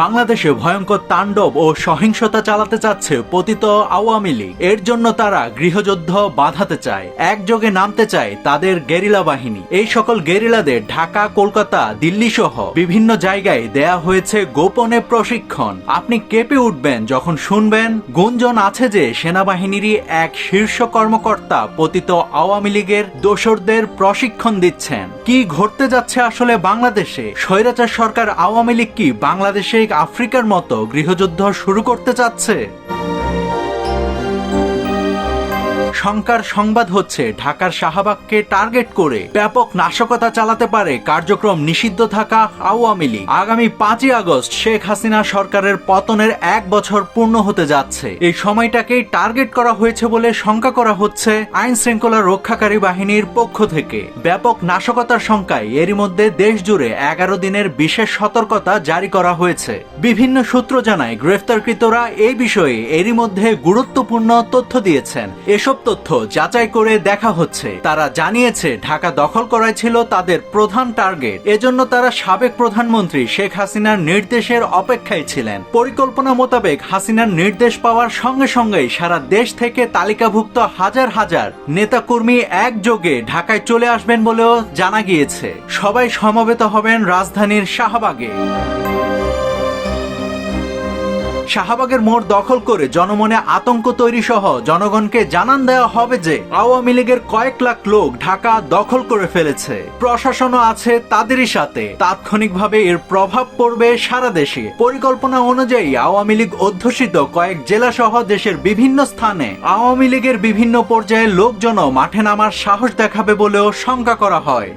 বাংলাদেশে ভয়ঙ্কর তাণ্ডব ও সহিংসতা চালাতে চাচ্ছে পতিত আওয়ামী লীগ। এর জন্য তারা গৃহযুদ্ধ বাঁধাতে চায়, একযোগে নামতে চায় তাদের গেরিলা বাহিনী। এই সকল গেরিলাদের ঢাকা, কলকাতা দিল্লি সহ বিভিন্ন জায়গায় দেয়া হয়েছে গোপনে প্রশিক্ষণ। আপনি কেঁপে উঠবেন যখন শুনবেন, গুঞ্জন আছে যে সেনাবাহিনীরই এক শীর্ষ কর্মকর্তা পতিত আওয়ামী লীগের দোসরদের প্রশিক্ষণ দিচ্ছেন। কি ঘটতে যাচ্ছে আসলে বাংলাদেশে? স্বৈরাচার সরকার আওয়ামী লীগ কি বাংলাদেশে আফ্রিকার মতো গৃহযুদ্ধ শুরু করতে চাচ্ছে। শঙ্কার সংবাদ হচ্ছে, ঢাকার শাহবাগকে টার্গেট করে ব্যাপক নাশকতা চালাতে পারে কার্যক্রম নিষিদ্ধ থাকা আওয়ামী লীগ। আগামী পাঁচই আগস্ট শেখ হাসিনা সরকারের পতনের এক বছর পূর্ণ হতে যাচ্ছে। এই সময়টাকেই টার্গেট করা হয়েছে বলে শঙ্কা করা হচ্ছে আইন শৃঙ্খলা রক্ষাকারী বাহিনীর পক্ষ থেকে। ব্যাপক নাশকতার শঙ্কায় এরই মধ্যে দেশ জুড়ে এগারো দিনের বিশেষ সতর্কতা জারি করা হয়েছে। বিভিন্ন সূত্র জানায়, গ্রেফতারকৃতরা এই বিষয়ে এরই মধ্যে গুরুত্বপূর্ণ তথ্য দিয়েছেন। এসব তথ্য যাচাই করে দেখা হচ্ছে। তারা জানিয়েছে, ঢাকা দখল করাই ছিল তাদের প্রধান টার্গেট। এজন্য তারা সাবেক প্রধানমন্ত্রী শেখ হাসিনার নির্দেশের অপেক্ষায় ছিলেন। পরিকল্পনা মোতাবেক হাসিনার নির্দেশ পাওয়ার সঙ্গে সঙ্গেই সারা দেশ থেকে তালিকাভুক্ত হাজার হাজার নেতাকর্মী একযোগে ঢাকায় চলে আসবেন বলেও জানা গিয়েছে। সবাই সমবেত হবেন রাজধানীর শাহবাগে। শাহবাগের মোড় দখল করে জনমনে আতঙ্ক তৈরি সহ জনগণকে জানান দেওয়া হবে যে, আওয়ামী লীগের কয়েক লাখ লোক ঢাকা দখল করে ফেলেছে। প্রশাসনও আছে তাদেরই সাথে। তাৎক্ষণিকভাবে এর প্রভাব পড়বে সারা দেশে। পরিকল্পনা অনুযায়ী আওয়ামী লীগ অধ্যুষিত কয়েক জেলা সহ দেশের বিভিন্ন স্থানে। আওয়ামী লীগের বিভিন্ন পর্যায়ে লোকজনও মাঠে নামার সাহস দেখাবে বলেও শঙ্কা করা হয়।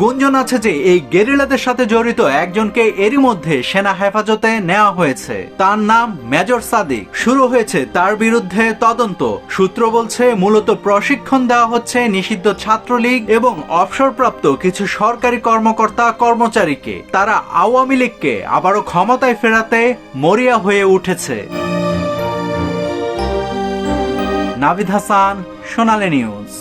গুঞ্জন আছে যে এই গেরিলাদের সাথে জড়িত একজনকে এরই মধ্যে সেনা হেফাজতে নেওয়া হয়েছে। তার নাম মেজর সাদিক। শুরু হয়েছে তার বিরুদ্ধে তদন্ত। সূত্র বলছে, মূলত প্রশিক্ষণ দেওয়া হচ্ছে নিষিদ্ধ ছাত্রলীগ এবং অবসরপ্রাপ্ত কিছু সরকারি কর্মকর্তা কর্মচারীকে। তারা আওয়ামী লীগকে আবারও ক্ষমতায় ফেরাতে মরিয়া হয়ে উঠেছে। নাভিদ হাসান, সোনালী নিউজ।